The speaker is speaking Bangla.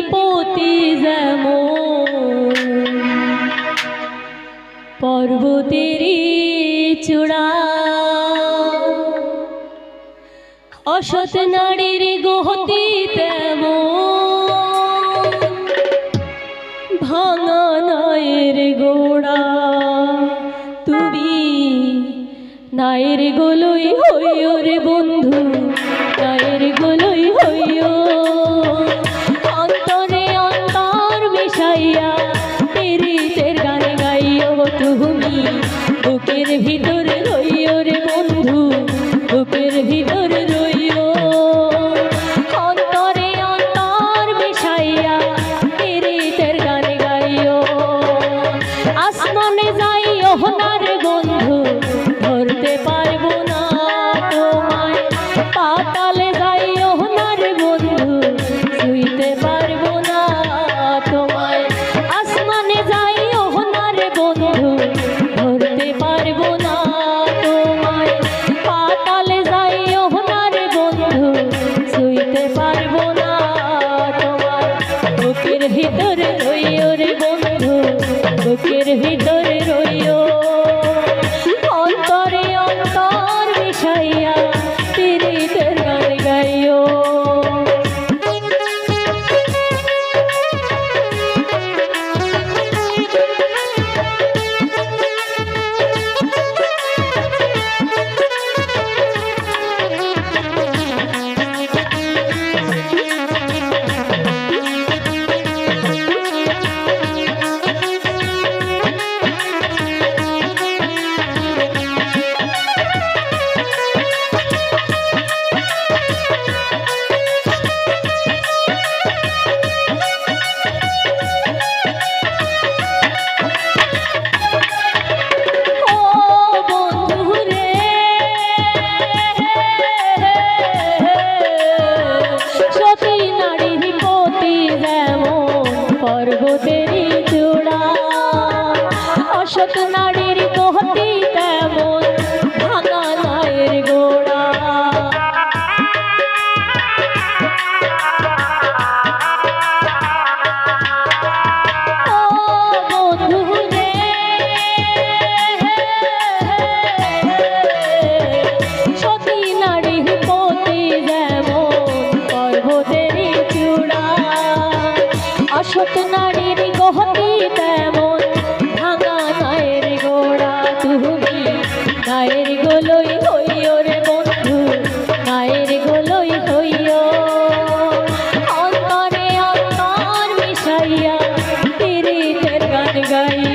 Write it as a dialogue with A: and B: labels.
A: অধিপতি যেমন। পর্বতেরই চূড়া। অসৎ নারীর গহতি তেমন। ভাঙা নায়ের গোড়া। তুমি নায়ের গোলই হইও রে বন্ধু। ভিতরে রইও রে বন্ধু, বুকের ভিতরে রইও। অন্তরে অন্তর মিশাইয়া পীড়িতের গান গাইও। আসমানে যাইও না রে বন্ধু, ধরতে পারব না তোমায়। পাতালে যাইও guys.